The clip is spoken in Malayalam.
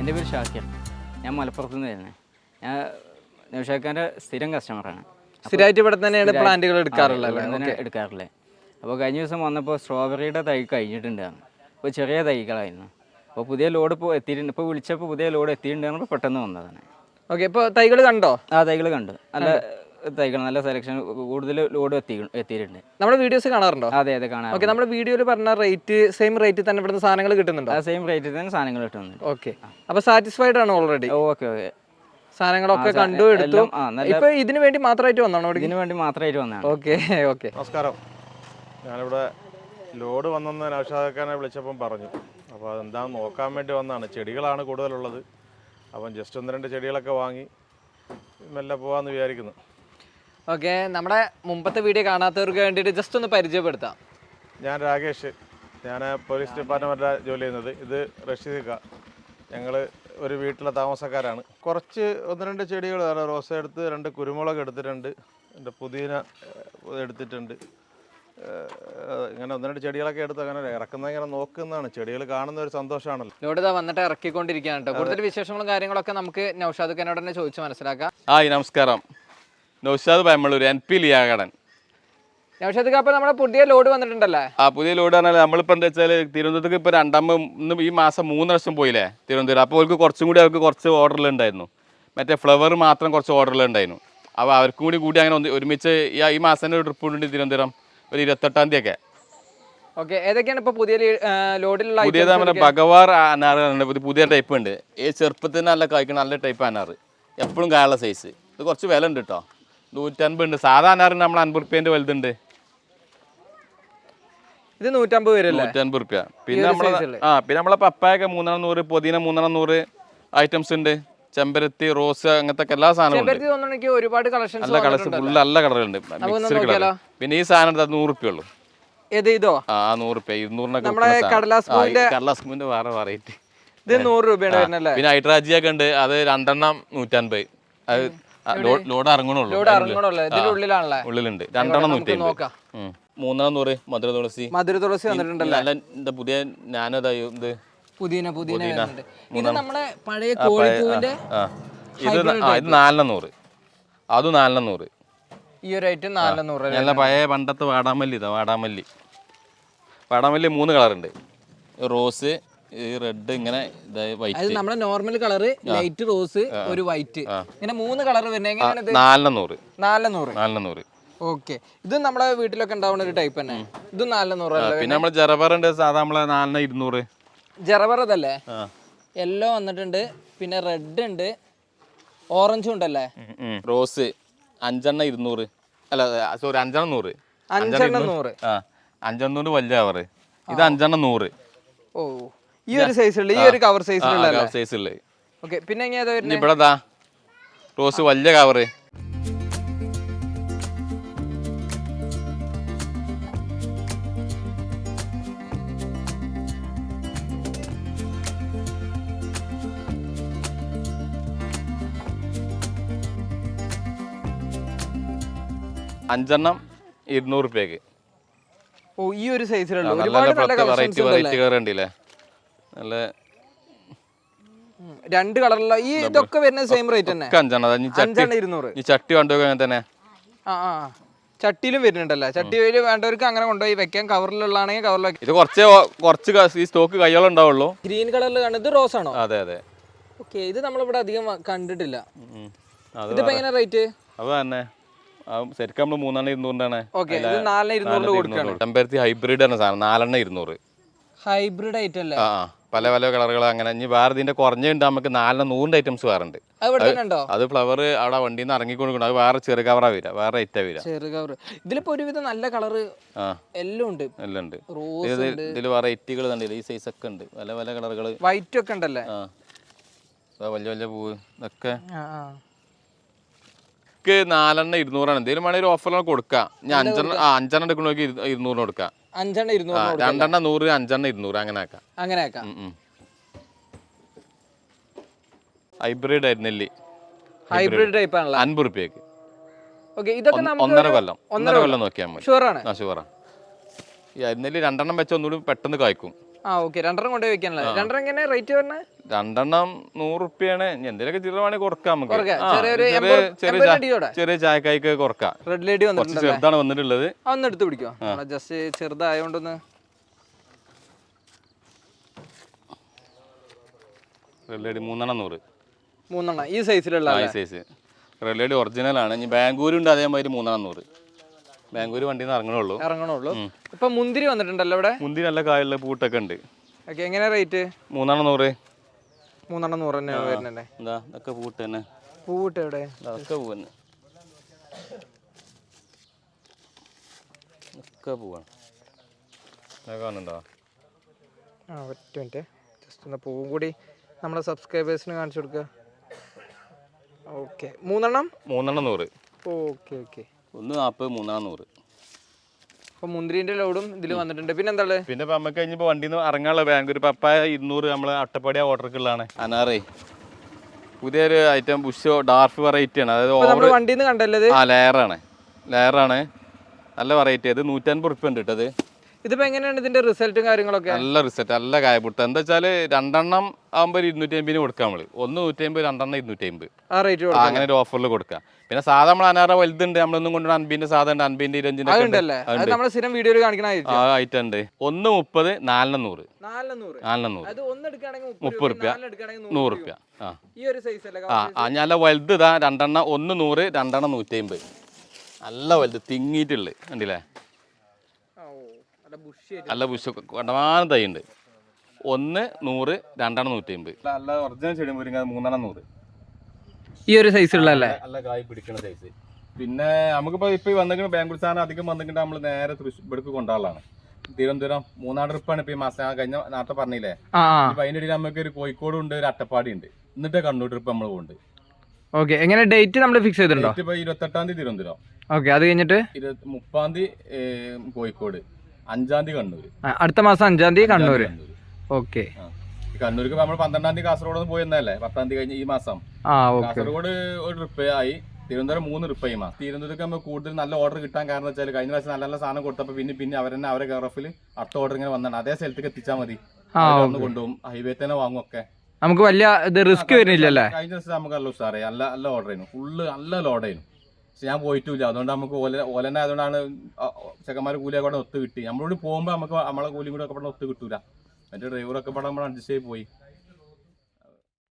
എന്റെ പേര് ഷാക്കിർ. ഞാൻ മലപ്പുറത്ത് നിന്ന് വരുന്നത് ഞാൻ നൗഷാക്കാന്റെ സ്ഥിരം കസ്റ്റമറാണ്. സ്ഥിരമായിട്ട് ഇവിടെ തന്നെയാണ് പ്ലാന്റുകൾ എടുക്കാറുള്ളത് അങ്ങനെ തന്നെ എടുക്കാറില്ലേ അപ്പോൾ കഴിഞ്ഞ ദിവസം വന്നപ്പോൾ സ്ട്രോബെറിയുടെ തൈ കഴിഞ്ഞിട്ടുണ്ടായിരുന്നു. അപ്പോൾ ചെറിയ തൈകളായിരുന്നു. അപ്പോൾ പുതിയ ലോഡ് ഇപ്പോൾ എത്തിയിട്ടുണ്ട്. ഇപ്പോൾ വിളിച്ചപ്പോൾ പുതിയ ലോഡ് എത്തിയിട്ടുണ്ടെന്ന് പെട്ടെന്ന് വന്നതാണ്. ഓക്കെ ഇപ്പോൾ തൈകൾ കണ്ടോ? ആ തൈകൾ കണ്ടു. നല്ല തൈകൾ നല്ല സെലക്ഷൻ കൂടുതൽ ലോഡ് എത്തി എത്തിയിട്ടുണ്ട്. നമ്മുടെ വീഡിയോസ് കാണാറുണ്ടോ? അതെ അതെ കാണാം ഓക്കെ നമ്മുടെ വീഡിയോയിൽ പറഞ്ഞ റേറ്റ് സെയിം റേറ്റ് തന്നെ ഇവിടുന്ന് സാധനങ്ങൾ കിട്ടുന്നുണ്ടോ? ആ സെയിം റേറ്റിൽ തന്നെ സാധനങ്ങൾ കിട്ടുന്നുണ്ട്. ഓക്കെ അപ്പോൾ സാറ്റിസ്ഫൈഡ് ആണ് ഓൾറെഡി ഓക്കെ ഓക്കെ സാധനങ്ങളൊക്കെ കണ്ടു എടുത്തു. ഇപ്പൊ ഇതിന് വേണ്ടി മാത്രമായിട്ട് വന്നാണോ ഇതിന് വേണ്ടി മാത്രമായിട്ട് വന്നാണ് ഓക്കെ ഓക്കെ നമസ്കാരം. ഞാനിവിടെ ലോഡ് വന്നെന്ന് നൗഷാദക്കാനെ വിളിച്ചപ്പം പറഞ്ഞു. അപ്പോൾ അതെന്താണെന്ന് നോക്കാൻ വേണ്ടി വന്നാണ് ചെടികളാണ് കൂടുതലുള്ളത്. അപ്പം ജസ്റ്റ് ഒന്ന് രണ്ട് ചെടികളൊക്കെ വാങ്ങി മെല്ലെ പോകാമെന്ന് വിചാരിക്കുന്നു. ഓക്കെ നമ്മുടെ മുമ്പത്തെ വീഡിയോ കാണാത്തവർക്ക് വേണ്ടിയിട്ട് ജസ്റ്റ് ഒന്ന് പരിചയപ്പെടുത്താം. ഞാൻ രാകേഷ്. ഞാൻ പോലീസ് ഡിപ്പാർട്ട്മെന്റിലാണ് ജോലി ചെയ്യുന്നത്. ഇത് റഷീദിക്ക ഞങ്ങൾ ഒരു വീട്ടിലെ താമസക്കാരാണ്. കുറച്ച് ഒന്ന് രണ്ട് ചെടികൾ റോസ എടുത്ത് രണ്ട് കുരുമുളക് എടുത്തിട്ടുണ്ട്. എന്റെ പുതിന എടുത്തിട്ടുണ്ട്. ഇങ്ങനെ ഒന്ന് രണ്ട് ചെടികളൊക്കെ എടുത്ത് അങ്ങനെ ഇറക്കുന്ന ഇങ്ങനെ നോക്കുന്നതാണ്. ചെടികൾ കാണുന്ന ഒരു സന്തോഷമാണല്ലോ. ഇവിടെ ഇതാ വന്നിട്ട് ഇറക്കിക്കൊണ്ടിരിക്കുകയാണ് കേട്ടോ. കൂടുതൽ വിശേഷങ്ങളും കാര്യങ്ങളൊക്കെ നമുക്ക് നൗഷാദ് ഖാനോട് തന്നെ ചോദിച്ച് മനസ്സിലാക്കാം. ആയി നമസ്കാരം. നൗഷാദ് പയമ്പള്ളൂർ എൻ പി ലിയാകടൻ നൗഷാദ് നമ്മുടെ പുതിയ ലോഡ് വന്നിട്ടുണ്ടല്ലേ? ആ പുതിയ ലോഡ് പറഞ്ഞാൽ നമ്മളിപ്പോൾ എന്താ വെച്ചാൽ തിരുവനന്തപുരത്തേക്ക് ഇപ്പോൾ രണ്ടാമത് ഈ മാസം മൂന്ന് വർഷം പോയില്ലേ തിരുവനന്തപുരം. അപ്പോൾ അവർക്ക് കുറച്ചും കൂടി അവർക്ക് കുറച്ച് ഓർഡറിലുണ്ടായിരുന്നു മറ്റേ ഫ്ലവർ മാത്രം കുറച്ച് ഓർഡറിലുണ്ടായിരുന്നു അപ്പോൾ അവർക്കും കൂടി കൂടി അങ്ങനെ ഒരുമിച്ച് ഈ മാസം തന്നെ ഒരു ട്രിപ്പ് ഉണ്ട് തിരുവനന്തപുരം ഒരു ഇരുപത്തെട്ടാം തീയതി ഒക്കെ ഓക്കെ ഏതൊക്കെയാണ് ഇപ്പോൾ പുതിയ ലോഡിലുള്ള പുതിയത് നമ്മുടെ ഭഗവാർ പുതിയ ടൈപ്പ് ഉണ്ട് ഈ ചെറുപ്പത്തിന് നല്ല കായ്ക്കുന്ന നല്ല ടൈപ്പ് അനാറ്. എപ്പോഴും കായുള്ള സൈസ് ഇത് കുറച്ച് വില ഉണ്ട് കേട്ടോ നൂറ്റൻപത് ഉണ്ട് സാധാ അനാറിന് നമ്മൾ അൻപത് റുപ്യേന്റെ വലുതുണ്ട്. ഇത് നൂറ്റമ്പത് വരല്ലേ നൂറ്റൻപത് റുപ്യ. പിന്നെ നമ്മളെ ആ പിന്നെ നമ്മളെ പപ്പായൊക്കെ മൂന്നെണ്ണം നൂറ് പുതിന മൂന്നെണ്ണം നൂറ് ഐറ്റംസ് ഉണ്ട്. ചെമ്പരത്തി റോസ് അങ്ങനത്തെ എല്ലാ സാധനവും തോന്നുന്നു ഒരുപാട് കളക്ഷൻസ് നല്ല കളക്ഷൻ ഫുള്ള് നല്ല കളറുണ്ട്? പിന്നെ ഈ സാധനം എടുത്താൽ നൂറ് റുപ്യ ഉള്ളൂ. ഇതോ? ആ നൂറ് റുപ്യ. ഇരുന്നൂറിനൊക്കെ നമ്മളെ കടലാസ് ആ, പൂവിന്റെ- കടലാസ് പൂവിന്റെ വേറെ വെറൈറ്റി ഇത് നൂറ് രൂപയാണ് പിന്നെ ഹൈഡ്രാജിയൊക്കെ ഉണ്ട്. അത് രണ്ടെണ്ണം നൂറ്റൻപത് അത് ലോഡ് ഇറങ്ങണുള്ളൂ. ലോഡ് ഇറങ്ങണല്ലോ ഇതിന്റെ ഉള്ളിലാണല്ലേ? ഉള്ളിലുണ്ട്. രണ്ടെണ്ണം നൂറ്റി നോക്കാം. മൂന്നെണ്ണം നൂറ് മധുര തുളസി. മധുര തുളസി വന്നിട്ടുണ്ടല്ലോ? നല്ല എന്താ പുതിയ ഞാനതായി ഇത്? പുതിന പുതിന പുതിന. ഇത്. നമ്മുടെ പഴയ കോഴിപ്പൂവിന്റെ. ഇത് ഇത് നാലെണ്ണം നൂറ്. അത് നാലെണ്ണം നൂറ്. ഈ ഒരു ഐറ്റം നാല് നൂറ് നല്ല പഴയ പണ്ടത്തെ വാടാമല്ലി ഇതാ വാടാമല്ലി. വാടാമല്ലി മൂന്ന് കളറുണ്ട്. റോസ് ഈ റെഡ് ഇങ്ങനെ വൈറ്റ് നമ്മുടെ നോർമൽ കളറ് ലൈറ്റ് റോസ് ഒരു വൈറ്റ് ഇങ്ങനെ മൂന്ന് കളർ വരുന്നത് എങ്ങനെയാണ് ഇത്? നാലെണ്ണം നൂറ് നാല് നൂറ് നാലെണ്ണം നൂറ് ഓക്കെ ഇത് നമ്മുടെ വീട്ടിലൊക്കെ ഉണ്ടാവുന്ന ഒരു ടൈപ്പ് തന്നെ. ഇത് നാല് ആ, പിന്നെ നമ്മൾ ജറബർ ഉണ്ട് സാധാ നമ്മളെ നാലെണ്ണം ഇരുന്നൂറ്. ജറബറതല്ലേ ആ. യെല്ലോ വന്നിട്ടുണ്ട് പിന്നെ റെഡ് ഉണ്ട് ഓറഞ്ചും ഉണ്ടല്ലേ. റോസ് അഞ്ചെണ്ണം ഇരുന്നൂറ്. അല്ല സോറി അഞ്ചെണ്ണം നൂറ്. അഞ്ചെണ്ണം നൂറ്. ആ അഞ്ചെണ്ണം നൂറ് വലിയ അവർ ഇത് അഞ്ചെണ്ണം നൂറ്. ഓ. ഈ ഒരു സൈസിലുള്ള ഈ ഒരു കവർ സൈസിലുള്ള സൈസ് ഉള്ളത് ഓക്കെ പിന്നെ ഇവിടെ റോസ് വലിയ കവറ് അഞ്ചെണ്ണം ഇരുന്നൂറ് റുപ്യക്ക്. ഓ ഈ ഒരു സൈസിലുള്ള ഒരുപാട് നല്ല വെറൈറ്റി വെറൈറ്റി കവർ ഉണ്ടല്ലേ? നല്ല രണ്ട് കളറുള്ള ഈ ഇതൊക്കെ വരുന്ന സെയിം റേറ്റ് തന്നെ. അഞ്ചെണ്ണ. ചട്ടി ഇരുന്നൂറ്. ഈ ചട്ടി കണ്ടു അങ്ങനെ തന്നെ. ആ ആ ചട്ടിയിലും വരുന്നുണ്ടല്ലേ. ചട്ടിയിൽ വേണ്ടവർക്ക് അങ്ങനെ കൊണ്ടുപോയി വെക്കാം. കവറിലുള്ളതാണെങ്കിൽ കവറിൽ വെക്കാം ഇത് കുറച്ച് കുറച്ച് ഈ സ്റ്റോക്ക് കൈകൾ ഉണ്ടാവുള്ളൂ. ഗ്രീൻ കളറിൽ കാണുന്നത് റോസ് ആണോ? അതെ അതെ. ഓക്കെ ഇത് നമ്മളിവിടെ അധികം കണ്ടിട്ടില്ല. ഇതിപ്പോ എങ്ങനെ റേറ്റ് അത് തന്നെ. ശരിക്കും നമ്മൾ മൂന്നെണ്ണം ഇരുന്നൂറിനാണ് ഓക്കെ ഇത് നാലിന് ഇരുന്നൂറിൽ കൊടുക്കണം ഹൈബ്രിഡ് ആണ് സാധനം. നാലെണ്ണം ഇരുന്നൂറ്. ഹൈബ്രിഡ് ഐറ്റം അല്ലേ ആ ആ. പല പല കളറുകൾ അങ്ങനെ. ഇനി വേറെ ഇതിന്റെ കുറഞ്ഞുണ്ട് നമുക്ക് നാലെണ്ണം നൂറിന്റെ ഐറ്റംസ് വേറെ ഉണ്ട്? അത് ഫ്ലവർ അവിടെ വണ്ടിയിൽ നിന്ന് ഇറങ്ങിക്കൊടുക്കണം അത് വേറെ ചെറു കവറാ വരിക. വേറെ ഐറ്റാ വരിക. ചെറു കവർ ഇതിലിപ്പോ ഒരുവിധം നല്ല കളർ എല്ലാം ഉണ്ട്. എല്ലാം ഉണ്ട്. ഇതിൽ വേറെ ഐറ്റുകൾ കണ്ടില്ല? ഈ സൈസ് ഒക്കെ ഉണ്ട്. പല പല കളറുകൾ വൈറ്റ് ഒക്കെ ഉണ്ടല്ലേ? വലിയ വലിയ പൂവ്. ഇതൊക്കെ ഒക്കെ നാലെണ്ണം ഇരുന്നൂറാണ്. എന്തെങ്കിലും വേണമെങ്കിൽ ഓഫറിൽ കൊടുക്കാം. ഞാൻ അഞ്ചെണ്ണം ആ അഞ്ചെണ്ണം എടുക്കണമെങ്കിൽ ഇരു- ഇരുന്നൂറിന് കൊടുക്കാം. അഞ്ചെണ്ണം ആ ഇരുന്നൂറ് രണ്ടെണ്ണം നൂറ് അഞ്ചെണ്ണം ഇരുന്നൂറ് അങ്ങനെ ആക്കാം. അങ്ങനെ ആക്കാം. ഹൈബ്രിഡ് ആയിരുന്നില്ലേ ഹൈബ്രിഡ് ടൈപ്പ് ആണല്ലോ. അൻപത് റുപ്യക്ക്. ഓക്കെ ഇതൊക്കെ നമുക്ക് ഒന്നര കൊല്ലം. ഒന്നര കൊല്ലം. നോക്കിയാൽ മതി. ഷുവറാണ് ആ ഷുവറാ ഈ അരിനെല്ലി രണ്ടെണ്ണം വെച്ച് ഒന്നുകൂടി പെട്ടെന്ന് കായ്ക്കും. ആ ഓക്കെ രണ്ടെണ്ണം കൊണ്ടുപോയി വെക്കാനല്ലേ രണ്ടെണ്ണം എങ്ങനെ? റേറ്റ് പറഞ്ഞത് രണ്ടെണ്ണം നൂറ് റുപ്യാണ് എന്തെങ്കിലുമൊക്കെ ചില്ലറ കുറക്കാം നമുക്ക്. ചെറിയ ചായക്കായ്ക്ക് കുറക്കാം. റെഡ് ലേഡി വന്നിട്ടുണ്ട് ചെറുതാണ് വന്നിട്ടുള്ളത്. ഒന്ന് എടുത്ത് പിടിക്കോ ജസ്റ്റ് ചെറുതായോണ്ടൊന്ന് റെഡ് മൂന്നെണ്ണം നൂറ്. മൂന്നെണ്ണം. ഈ സൈസിലുള്ള ഈ സൈസ് റെഡ് ഒറിജിനൽ ആണ്. ഇനി ബാംഗ്ലൂരുണ്ട് അതേമാതിരി മൂന്നെണ്ണം നൂറ്. ബാംഗ്ലൂർ വണ്ടിയിൽ നിന്ന് ഇറങ്ങണുള്ളൂ. ഇറങ്ങണുള്ളൂ ഇപ്പൊ മുന്തിരി വന്നിട്ടുണ്ടല്ലോ ഇവിടെ? മുന്തിരി നല്ല കായുള്ള പൂട്ടൊക്കെ ഉണ്ട്. ഓക്കെ എങ്ങനെ റേറ്റ്? മൂന്നെണ്ണം നൂറ്. മൂന്നെണ്ണം നൂറ് തന്നെ വരുന്നുണ്ടേ. എന്താ ഇതൊക്കെ പൂട്ട് തന്നെ. പൂട്ട് എവിടെ? ഇതൊക്കെ പൂ തന്നെ. ഒക്കെ പോവാണ്. കാണുന്നുണ്ടോ? ആ ഒറ്റ മിനിറ്റ്. ജസ്റ്റ് ഒന്ന് പൂവും കൂടി നമ്മുടെ സബ്സ്ക്രൈബേഴ്സിന് കാണിച്ചു കൊടുക്കുക ഓക്കെ. മൂന്നെണ്ണം? മൂന്നെണ്ണം നൂറ്. Okay okay. ഒന്ന് നാൽപ്പത് മൂന്നാം നൂറ് അപ്പൊ മുന്തിരിന്റെ ലോഡും ഇതിൽ വന്നിട്ടുണ്ട്. പിന്നെ എന്താ ഉള്ളത് പിന്നെ ഇപ്പം നമുക്ക് കഴിഞ്ഞപ്പോൾ വണ്ടിയിൽ നിന്ന് ഇറങ്ങാനുള്ള ബാംഗ്ലൂർ പപ്പായ ഇരുന്നൂറ് നമ്മൾ അട്ടപ്പാടി ഓർഡർക്കുള്ളതാണ് അനാറേ പുതിയൊരു ഐറ്റം ബുഷോ ഡാർഫ് വെറൈറ്റി ആണ്. അതായത് ഓവർ വണ്ടിയിൽ നിന്ന് കണ്ടല്ലത് ആ ലെയറാണ് ലെയറാണ് നല്ല വെറൈറ്റി അത് നൂറ്റൻപത് റുപ്യ ഉണ്ട് കേട്ടത് ഇതിപ്പോ എങ്ങനെയാണ് ഇതിന്റെ റിസൾട്ടും കാര്യങ്ങളൊക്കെ? നല്ല റിസൾട്ട് നല്ല കായപുട്ട്. എന്താ വെച്ചാൽ രണ്ടെണ്ണം ആകുമ്പോൾ ഇരുന്നൂറ്റി അമ്പതിന് കൊടുക്കാം നമ്മൾ. ഒന്ന് നൂറ്റി അമ്പത് രണ്ടെണ്ണം ഇരുന്നൂറ്റി അമ്പത് ആ റേറ്റ് അങ്ങനെ ഒരു ഓഫറിൽ കൊടുക്കാം. പിന്നെ സാധാ നമ്മൾ അനാറ വലുതുണ്ട് നമ്മളൊന്നും കൊണ്ട് അൻപിന്റെ സാധാ ഉണ്ട് അൻപിന്റെ ഇരുപഞ്ചിന്റെ. അതുണ്ടല്ലേ അത് സ്ഥിരം വീഡിയോയിൽ കാണിക്കണായിരിക്കും ആ ഐറ്റം ഉണ്ട്. ഒന്ന് മുപ്പത് നാലിന് നൂറ്. നാലിന് നൂറ്. അത് ഒന്ന് എടുക്കുകയാണെങ്കിൽ മുപ്പത് റുപ്യ. നൂറ് റുപ്യ. ആ. ഈ ഒരു സൈസ് അല്ലേ ആ നല്ല വലുത് ഇതാ രണ്ടെണ്ണം ഒന്ന് നൂറ് രണ്ടെണ്ണം നൂറ്റി അമ്പത് നല്ല വലുത് തിങ്ങിയിട്ടുള്ളത് കണ്ടില്ലേ? നല്ല ബുഷ് കണ്ടമാനം തൈ ഉണ്ട് ഒന്ന് നൂറ് രണ്ടെണ്ണം നൂറ്റി അമ്പത് നല്ല ഒറിജിനൽ ചെടി മുരിങ്ങ മൂന്നെണ്ണം നൂറ്. ഈ ഒരു സൈസിലുള്ളല്ലേ നല്ല കായ് പിടിക്കണ സൈസ് പിന്നെ നമുക്കിപ്പോ ഇപ്പൊ വന്നിട്ട് ബാംഗ്ലൂർ സാധനം അധികം വന്നിട്ട് നമ്മൾ നേരെ തൃശ്ശൂർ ഇവിടേക്ക് കൊണ്ടാളാണ് തിരുവനന്തപുരം മൂന്നാം ട്രിപ്പാണ് ഇപ്പൊ ഈ മാസം. കഴിഞ്ഞ നേരത്തെ പറഞ്ഞില്ലേ? ആ ഇപ്പൊ അതിന്റെ ഇടയിൽ നമുക്ക് ഒരു കോഴിക്കോട് ഉണ്ട് ഒരു അട്ടപ്പാടി ഉണ്ട് എന്നിട്ട് കണ്ണൂർ ട്രിപ്പ് നമ്മൾ പോകുന്നുണ്ട് ഓക്കെ എങ്ങനെ ഡേറ്റ് നമ്മൾ ഫിക്സ് ചെയ്തിട്ടുണ്ടോ? ഇപ്പൊ ഇരുപത്തെട്ടാം തീയതി തിരുവനന്തപുരം. ഓക്കെ അത് കഴിഞ്ഞിട്ട്? മുപ്പാം തീയതി കോഴിക്കോട്. അഞ്ചാം തീയതി കണ്ണൂർ അടുത്ത മാസം അഞ്ചാം തീയതി കണ്ണൂർ ഓക്കെ. കണ്ണൂർക്ക് നമ്മൾ പന്ത്രണ്ടാം തീയതി കാസർഗോഡ് പോയി എന്നല്ലേ പത്താം തീയതി കഴിഞ്ഞ ഈ മാസം. കാസർഗോഡ് ഒരു ട്രിപ്പ് ആയി. തിരുവനന്തപുരം മൂന്ന് ട്രിപ്പ് ആയി മാസം. തിരുവനന്തപുരത്ത് നമ്മൾ കൂടുതൽ നല്ല ഓർഡർ കിട്ടാൻ കാരണം വെച്ചാൽ കഴിഞ്ഞ പ്രാവശ്യം നല്ല നല്ല സാധനം കൊടുത്തപ്പോൾ പിന്നെ പിന്നെ അവർ തന്നെ അവരെ ഗറഫിൽ അടുത്ത ഓർഡർ ഇങ്ങനെ വന്നാണ്. അതേ സ്ഥലത്തേക്ക് എത്തിച്ചാൽ മതി. കൊണ്ടുപോകും. ഹൈവേ തന്നെ വാങ്ങും ഒക്കെ. നമുക്ക് വലിയ ഇത് റിസ്ക് വരുന്നില്ലല്ലേ? കഴിഞ്ഞ ദിവസം നമുക്ക് നല്ല നല്ല നല്ല ഓർഡർ ആയിരുന്നു. ഫുള്ള് നല്ല ലോഡ് ആയിരുന്നു. പക്ഷെ ഞാൻ പോയിട്ടില്ല. അതുകൊണ്ട് നമുക്ക് ഓല ഓലന്നെ അതുകൊണ്ടാണ് ചെക്കന്മാർ കൂലിയൊക്കെ അവിടെ ഒത്ത് കിട്ടി നമ്മളോട് പോകുമ്പോൾ നമുക്ക് നമ്മളെ കൂലിയും കൂടെ ഒക്കെ ഇവിടെ ഒത്ത് കിട്ടൂല മറ്റേ ഡ്രൈവറൊക്കെ നമ്മൾ അഡ്ജസ്റ്റ് ചെയ്ത് പോയി.